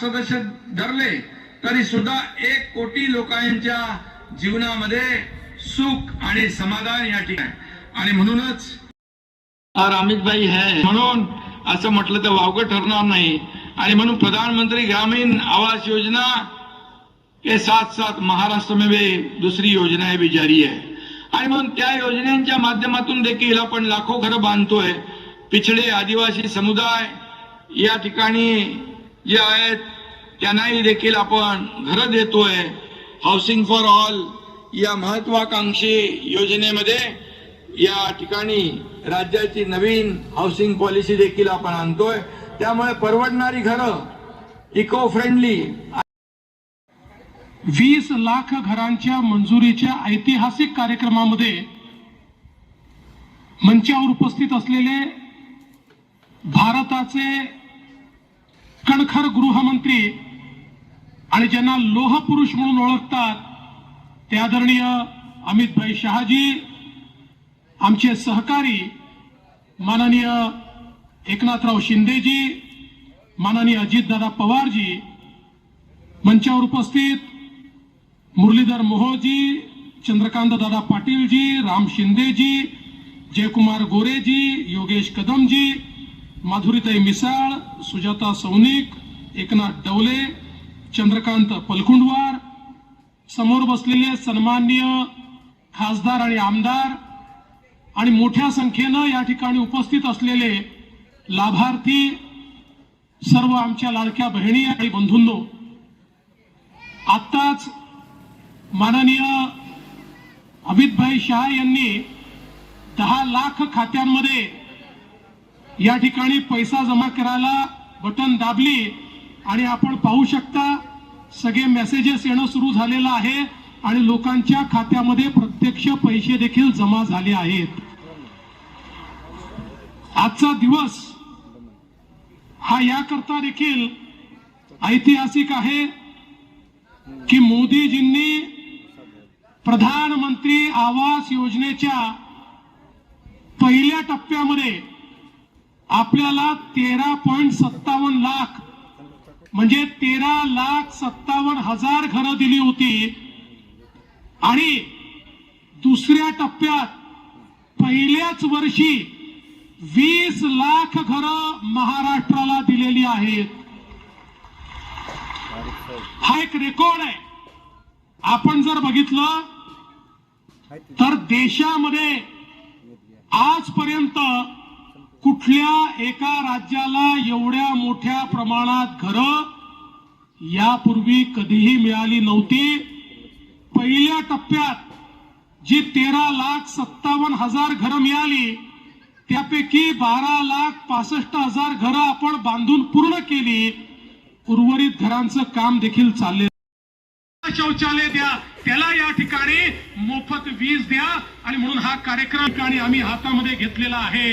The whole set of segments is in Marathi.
सदस्य धरले तरी सुद्धा एक कोटी लोकांच्या जीवनामध्ये सुख आणि समाधान या ठिकाणी. आणि म्हणूनच अमितभाई है म्हणून असं म्हटलं तर वावगं ठरणार नाही. आणि म्हणून प्रधानमंत्री ग्रामीण आवास योजना के साथ साथ महाराष्ट्र में भी योजना योजनाएं भी जारी आहे. आणि म्हणून त्या योजनांच्या माध्यमातून देखील आपण लाखो घरं बांधतोय. पिछडे आदिवासी समुदाय या ठिकाणी जे आहेत. त्यांनाही देखील आपण घरं देतोय. हाऊसिंग फॉर ऑल या महत्वाकांक्षी योजनेमध्ये या ठिकाणी राज्याची नवीन हाऊसिंग पॉलिसी देखील आपण आणतोय. त्यामुळे परवडणारी घरं इको फ्रेंडली वीस लाख घरांच्या मंजुरीच्या ऐतिहासिक कार्यक्रमामध्ये मंचावर उपस्थित असलेले भारताचे कणखर गृहमंत्री आणि ज्यांना लोहपुरुष म्हणून ओळखतात ते आदरणीय अमितभाई शहाजी आमचे सहकारी माननीय एकनाथराव शिंदेजी माननीय अजितदादा पवारजी मंचावर उपस्थित मुरलीधर मोहोजी चंद्रकांत दादा पाटीलजी राम शिंदेजी जयकुमार गोरेजी योगेश कदमजी माधुरीताई मिसाळ सुजाता सौनिक एकनाथ डवले चंद्रकांत पलकुंडवार समोर बसलेले सन्माननीय खासदार आणि आमदार आणि मोठ्या संख्येनं या ठिकाणी उपस्थित असलेले लाभार्थी सर्व आमच्या लाडक्या बहिणी आणि बंधूंनो आत्ताच माननीय अमितभाई शहा यांनी दहा लाख खात्यांमध्ये या ठिकाणी पैसा जमा करायला बटन दाबली आणि आपण पाहू शकता सगळे मेसेजेस येणं सुरू झालेलं आहे आणि लोकांच्या खात्यामध्ये प्रत्यक्ष पैसे देखील जमा झाले आहेत. आजचा दिवस हा याकरता देखील ऐतिहासिक आहे की मोदीजींनी प्रधानमंत्री आवास योजनेच्या पहिल्या टप्प्यामध्ये आपल्याला तेरा पॉईंट सत्तावन्न लाख म्हणजे तेरा लाख सत्तावन्न हजार घरं दिली होती. आणि दुसऱ्या टप्प्यात पहिल्याच वर्षी वीस लाख घरं महाराष्ट्राला दिलेली आहेत. हा एक रेकॉर्ड आहे. आपण जर बघितलं तर देशामध्ये आजपर्यंत कुठल्या एका राज्याला एवढ्या मोठ्या प्रमाणात घरं यापूर्वी कधीही मिळाली नव्हती? पहिल्या टप्प्यात जी तेरा लाख सत्तावन्न हजार घरं मिळाली त्यापैकी बारा लाख पासष्ट हजार घरं आपण बांधून पूर्ण केली. उर्वरित घरांचं काम देखील चालले शौचालय द्या त्याला या ठिकाणी मोफत वीज द्या आणि म्हणून हा कार्यक्रम ठिकाणी आम्ही हातामध्ये घेतलेला आहे.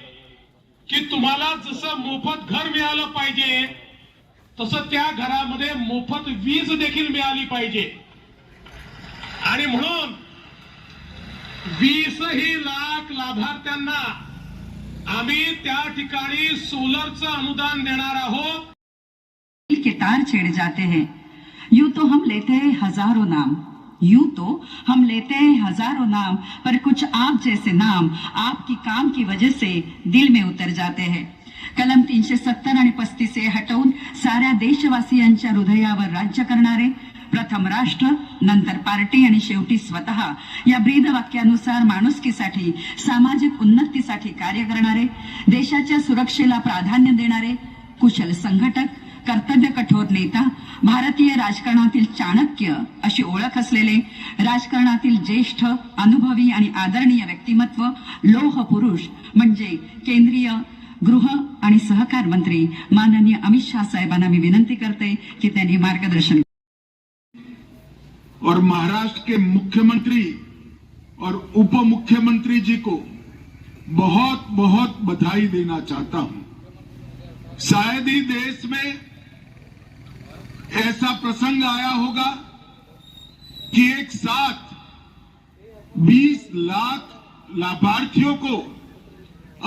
की तुम्हाला जसं मोफत घर मिळालं पाहिजे तसं त्या घरामध्ये मोफत वीज देखील मिळाली पाहिजे. आणि म्हणून वीसही लाख लाभार्थ्यांना आम्ही त्या ठिकाणी सोलरचं अनुदान देणार आहोत. दिल के तार छेड़ जाते हैं। यूं तो हम लेते हैं हजारों नाम। यूं तो हम लेते हैं हजारों नाम पर कुछ आप जैसे नाम आपकी काम की वजह से दिल में उतर जाते हैं। कलम तीनशे सत्तर आणि पस्तीस ए हटवून साऱ्या देशवासियांच्या हृदयावर राज्य करणारे प्रथम राष्ट्र नंतर पार्टी आणि शेवटी स्वतः या ब्रीद वाक्यानुसार माणुसकीसाठी सामाजिक उन्नतीसाठी कार्य करणारे देशाच्या सुरक्षेला प्राधान्य देणारे कुशल संघटक कर्तव्य कठोर नेता भारतीय राजकारणातील चाणक्य अशी ओळख असलेले राजकारणातील ज्येष्ठ अनुभवी आणि आदरणीय व्यक्तिमत्व लोह पुरुष म्हणजे केंद्रीय गृह आणि सहकार मंत्री माननीय अमित शाह साहेबांना मी विनंती करते की त्यांनी मार्गदर्शन और महाराष्ट्र के मुख्यमंत्री और उप मुख्यमंत्री जी को बहुत बहुत बधाई देना चाहता हूं। शायद ही देश में ऐसा प्रसंग आया होगा कि एक साथ 20 लाख लाभार्थियों को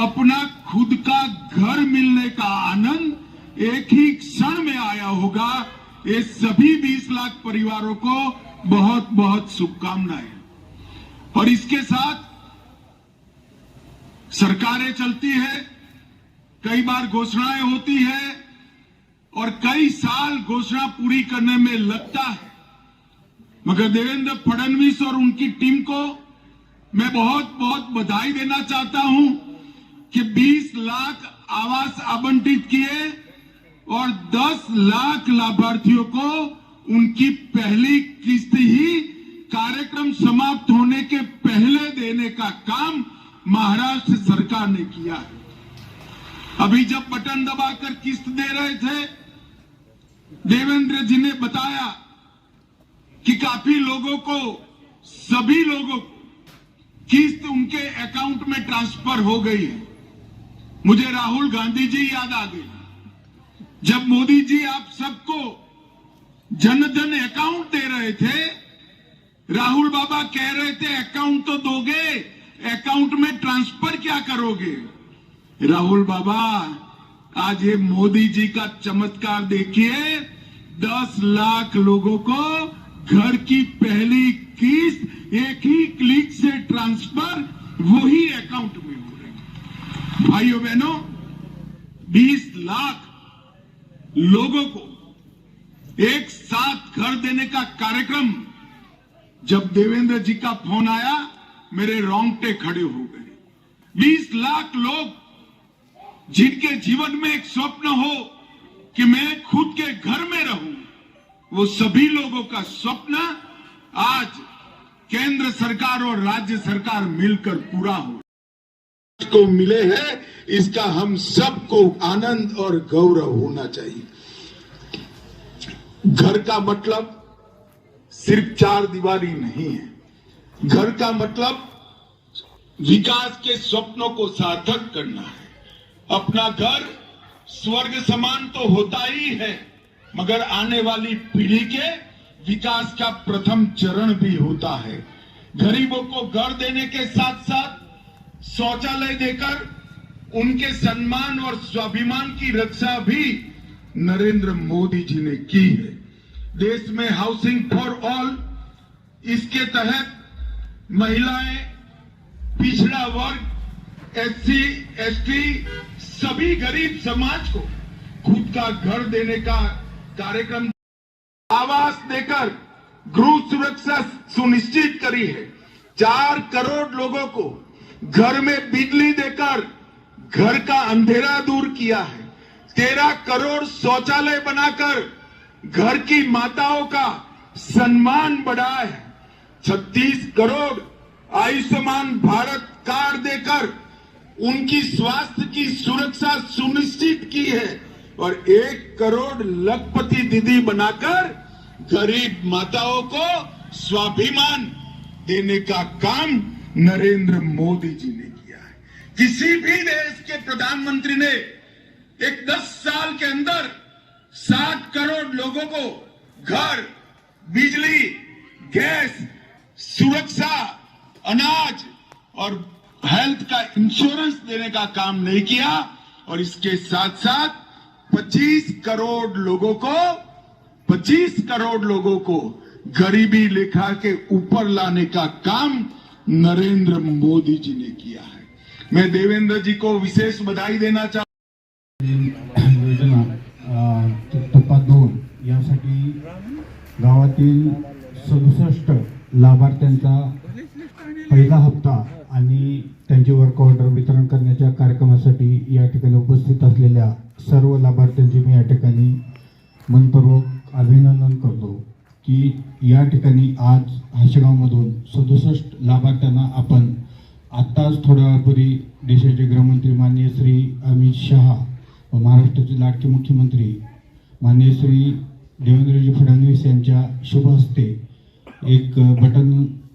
अपना खुद का घर मिलने का आनंद एक ही क्षण में आया होगा। ये सभी 20 लाख परिवारों को बहुत बहुत शुभकामनाएँ। और इसके साथ सरकारें चलती है, कई बार घोषणाएँ होती है और कई साल घोषणा पूरी करने में लगता है। मगर देवेंद्र फडणवीस और उनकी टीम को मैं बहुत बहुत बधाई देना चाहता हूँ कि 20 लाख आवास आवंटित किए और 10 लाख लाभार्थियों को उनकी पहली किस्त ही कार्यक्रम समाप्त होने के पहले देने का काम महाराष्ट्र सरकार ने किया है। अभी जब बटन दबाकर किस्त दे रहे थे देवेंद्र जी ने बताया कि काफ़ी लोगों को, सभी लोगों को किस्त उनके अकाउंट में ट्रांसफ़र हो गई है। मुझे राहुल गांधी जी याद आ गए। जब मोदी जी आप सबको जन धन अकाउंट दे रहे थे, राहुल बाबा कह रहे थे, अकाउंट तो दोगे, अकाउंट में ट्रांसफ़र क्या करोगे? राहुल बाबा आज ये मोदी जी का चमत्कार देखिए, दस लाख लोगों को घर की पहली किस्त एक ही क्लिक से ट्रांसफ़र वही अकाउंट में हो रही। भाइयों बहनों 20 लाख लोगों को एक साथ घर देने का कार्यक्रम, जब देवेंद्र जी का फ़ोन आया, मेरे रोंगटे खड़े हो गए 20 लाख लोग जिनके जीवन में एक स्वप्न हो कि मैं खुद के घर में रहूँ, वो सभी लोगों का स्वप्न आज केंद्र सरकार और राज्य सरकार मिलकर पूरा हो। को मिले हैं, इसका हम सबको आनंद और गौरव होना चाहिए। घर का मतलब सिर्फ़ चार दीवारी नहीं है। घर का मतलब विकास के स्वप्नों को सार्थक करना है। अपना घर स्वर्ग समान तो होता ही है, मगर आने वाली पीढ़ी के विकास का प्रथम चरण भी होता है। गरीबों को घर देने के साथ साथ शौचालय देकर उनके सम्मान और स्वाभिमान की रक्षा भी नरेंद्र मोदी जी ने की है। देश में हाउसिंग फॉर ऑल इसके तहत महिलाएँ पिछड़ा वर्ग एससी एसटी सभी गरीब समाज को खुद का घर देने का कार्यक्रम आवास देकर गृह सुरक्षा सुनिश्चित करी है। चार करोड़ लोगों को घर में बिजली देकर घर का अंधेरा दूर किया है। तेरह करोड़ शौचालय बनाकर घर की माताओं का सम्मान बढ़ाया है। छत्तीस करोड़ आयुष्मान भारत कार्ड देकर उनकी स्वास्थ्य की सुरक्षा सुनिश्चित की है और एक करोड़ लखपति दीदी बनाकर गरीब माताओं को स्वाभिमान देने का काम नरेंद्र मोदी जी ने किया है। किसी भी देश के प्रधानमंत्री ने एक दस साल के अंदर सात करोड़ लोगों को घर, बिजली, गैस, सुरक्षा, अनाज और हेल्थ का इंश्योरेंस देने का काम नहीं किया और इसके साथ साथ 25 करोड़ लोगों को 25 करोड़ लोगों को गरीबी रेखा के ऊपर लाने का काम नरेंद्र मोदी जी ने किया है। मैं देवेंद्र जी को विशेष बधाई देना चाहता योजना टप्पा दोन, यासाठी हप्ता आणि त्यांचे वर्क ऑर्डर वितरण करण्याच्या कार्यक्रमासाठी या ठिकाणी उपस्थित असलेल्या सर्व लाभार्थ्यांचे मी या ठिकाणी मनपूर्वक अभिनंदन करतो की या ठिकाणी आज हाशेगावमधून सदुसष्ट लाभार्थ्यांना आपण आत्ताच थोड्या वेळापूर्वी देशाचे गृहमंत्री माननीय श्री अमित शहा व महाराष्ट्राचे लाडके मुख्यमंत्री माननीय श्री देवेंद्रजी फडणवीस यांच्या शुभ हस्ते एक बटन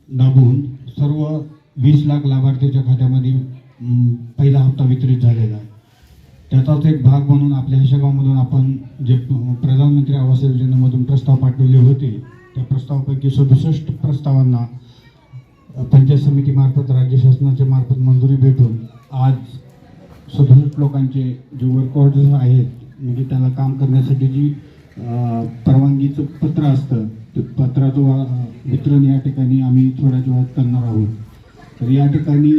दाबून सर्व वीस लाख लाभार्थीच्या खात्यामध्ये पहिला हप्ता वितरित झालेला आहे. त्याचाच एक भाग म्हणून आपल्या हिशोबामधून आपण जे प्रधानमंत्री आवास योजनेमधून प्रस्ताव पाठवले होते त्या प्रस्तावापैकी सदुसष्ट प्रस्तावांना पंचायत समितीमार्फत राज्य शासनाच्या मार्फत मंजुरी भेटून आज सदुसष्ट लोकांचे जे वर्क ऑर्डर्स आहेत म्हणजे त्यांना काम करण्यासाठी जी परवानगीचं पत्र असतं ते पत्राचं वितरण या ठिकाणी आम्ही थोड्याच वेळात करणार आहोत. तर या ठिकाणी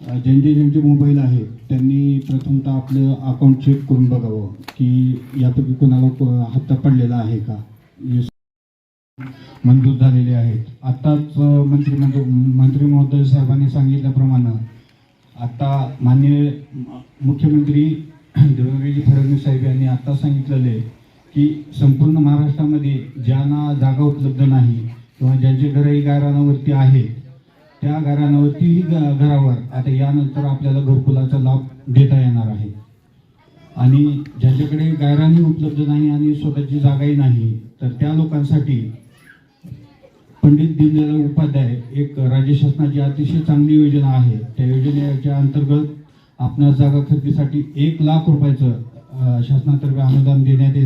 ज्यांचे ज्यांचे मोबाईल आहेत त्यांनी प्रथमतः आपलं अकाउंट चेक करून बघावं की यापैकी कोणाला हप्ता पडलेला आहे का? मंजूर झालेले आहेत. आत्ताच मंत्री मंत्री महोदय साहेबांनी सांगितल्याप्रमाणे आता माननीय मुख्यमंत्री देवेंद्रजी फडणवीस साहेब यांनी आता सांगितलेले की संपूर्ण महाराष्ट्रामध्ये ज्यांना जागा उपलब्ध नाही किंवा ज्यांचे घरही गायरानावरती आहेत त्या घरांवरतीही ग- घरावर. आता यानंतर आपल्याला घरकुलाचा लाभ देता येणार आहे. आणि ज्यांच्याकडे गायरानी उपलब्ध नाही आणि स्वतःची जागाही नाही तर त्या लोकांसाठी पंडित दीनदयाळ उपाध्याय एक राज्य शासनाची अतिशय चांगली योजना आहे. त्या योजनेच्या अंतर्गत आपणास जागा खरेदीसाठी एक लाख रुपयाचं शासनातर्फे अनुदान देण्यात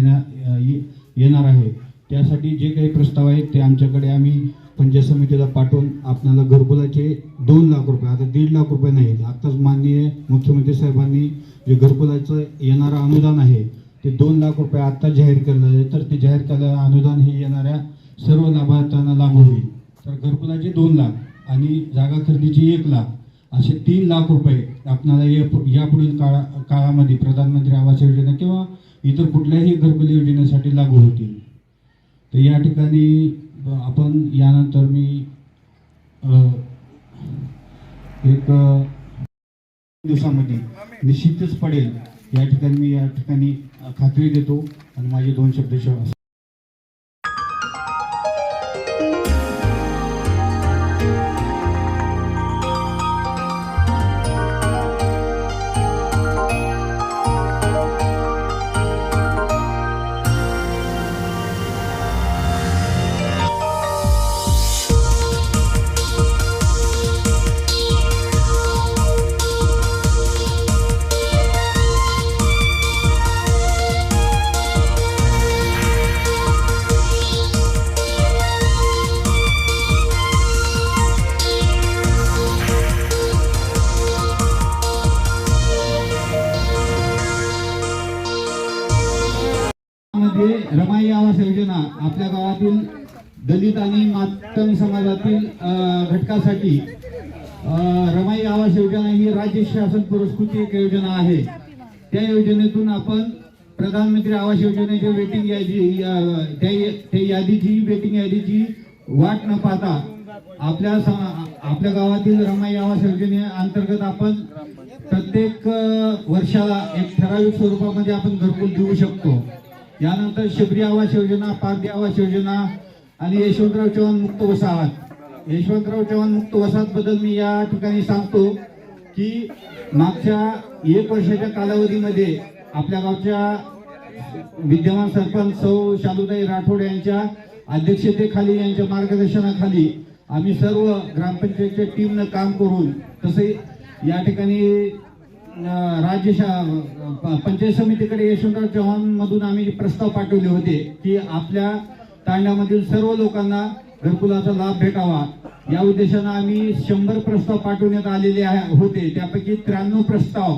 ये- येणार आहे. त्यासाठी जे काही प्रस्ताव आहेत ते आमच्याकडे आम्ही पंचायत समितीला पाठवून आपल्याला घरकुलाचे दोन लाख रुपये आता दीड लाख रुपये नाही आताच माननीय मुख्यमंत्री साहेबांनी जे घरकुलाचं येणारं अनुदान आहे ते दोन लाख रुपये आत्ता जाहीर केलं आहे तर ते जाहीर केलेलं अनुदान हे येणाऱ्या सर्व लाभार्थ्यांना लागू होईल. तर घरकुलाचे दोन लाख आणि जागा खरेदीचे एक लाख असे तीन लाख रुपये आपणाला या- यापुढील काळा काळामध्ये प्रधानमंत्री आवास योजना किंवा इतर कुठल्याही घरकुल योजनेसाठी लागू होतील. तर या ठिकाणी आपण यानंतर मी एक दिवसामध्ये निश्चितच पडेल. या ठिकाणी मी या ठिकाणी खात्री देतो आणि माझे दोन शब्द दलित आणि मातम समाजातील घटकासाठी रमाई आवास योजना ही राज्य शासन पुरस्कृत एक योजना आहे. त्या योजनेतून आपण प्रधानमंत्री आवास योजनेच्या वेटिंग यादी त्या यादीची वेटिंग यादीची वाट न पाहता आपल्या आपल्या गावातील रमाई आवास योजने अंतर्गत आपण प्रत्येक वर्षाला एक ठराविक स्वरूपामध्ये आपण घरकुल देऊ शकतो. यानंतर शबरी आवास योजना पारदी आवास योजना आणि यशवंतराव चव्हाण मुक्त वसाहत. यशवंतराव चव्हाण मुक्त वसाहत बद्दल मी या ठिकाणी सांगतो की मागच्या एक वर्षाच्या कालावधीमध्ये आपल्या गावच्या विद्यमान सरपंच सौ शालुताई राठोड यांच्या अध्यक्षतेखाली यांच्या मार्गदर्शनाखाली आम्ही सर्व ग्रामपंचायतच्या टीमनं काम करून तसे या ठिकाणी राज्य शा- प- पंचायत समितीकडे यशवंतराव चव्हाण मधून आम्ही प्रस्ताव पाठवले होते की आपल्या तांड्यामधील सर्व लोकांना घरकुलाचा लाभ भेटावा. या उद्देशानं आम्ही शंभर प्रस्ताव पाठवण्यात आलेले आहे- होते. त्यापैकी त्र्याण्णव प्रस्ताव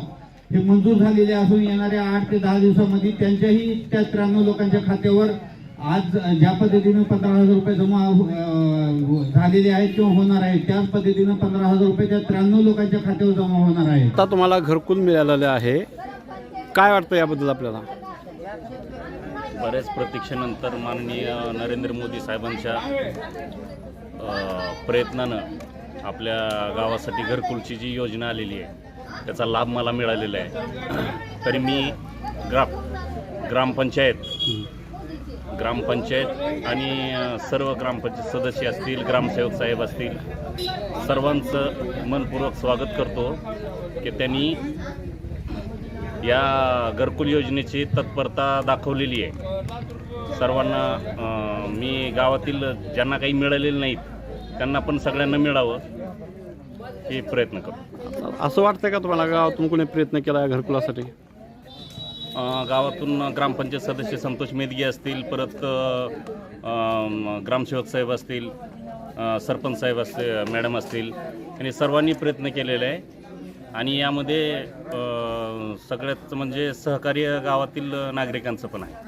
हे मंजूर झालेले असून येणाऱ्या आठ ते दहा दिवसामध्ये त्यांच्याही त्या त्र्याण्णव लोकांच्या खात्यावर आज ज्या पद्धतीनं पंधरा हजार रुपये जमा हो, झालेले आहेत किंवा होणार आहेत त्याच पद्धतीनं पंधरा हजार रुपये त्या त्र्याण्णव लोकांच्या खात्यावर जमा होणार आहे आता तुम्हाला घरकुल मिळालेलं आहे. काय वाटतं याबद्दल आपल्याला? बऱ्याच प्रतीक्षेनंतर माननीय नरेंद्र मोदी साहेबांच्या प्रयत्नानं आपल्या गावासाठी घरकुलची जी योजना आलेली आहे त्याचा लाभ मला मिळालेला आहे. तरी मी ग्राम ग्रामपंचायत ग्रामपंचायत आणि सर्व ग्रामपंचायत सदस्य असतील ग्रामसेवक साहेब असतील सर्वांचं मनपूर्वक स्वागत करतो की त्यांनी या घरकुल योजनेची तत्परता दाखवलेली आहे. सर्वांना मी गावातील ज्यांना काही मिळालेलं नाहीत त्यांना पण सगळ्यांना मिळावं हे प्रयत्न करतो. असं वाटतंय का तुम्हाला गावातून कोणी प्रयत्न केला आहे घरकुलासाठी? गावातून ग्रामपंचायत सदस्य संतोष मेदगे असतील परत ग्रामसेवक साहेब असतील सरपंच साहेब असतील मॅडम असतील यांनी सर्वांनी प्रयत्न केलेले आहे. आणि यामध्ये सगळ्यात म्हणजे सहकार्य गावातील नागरिकांचं पण आहे.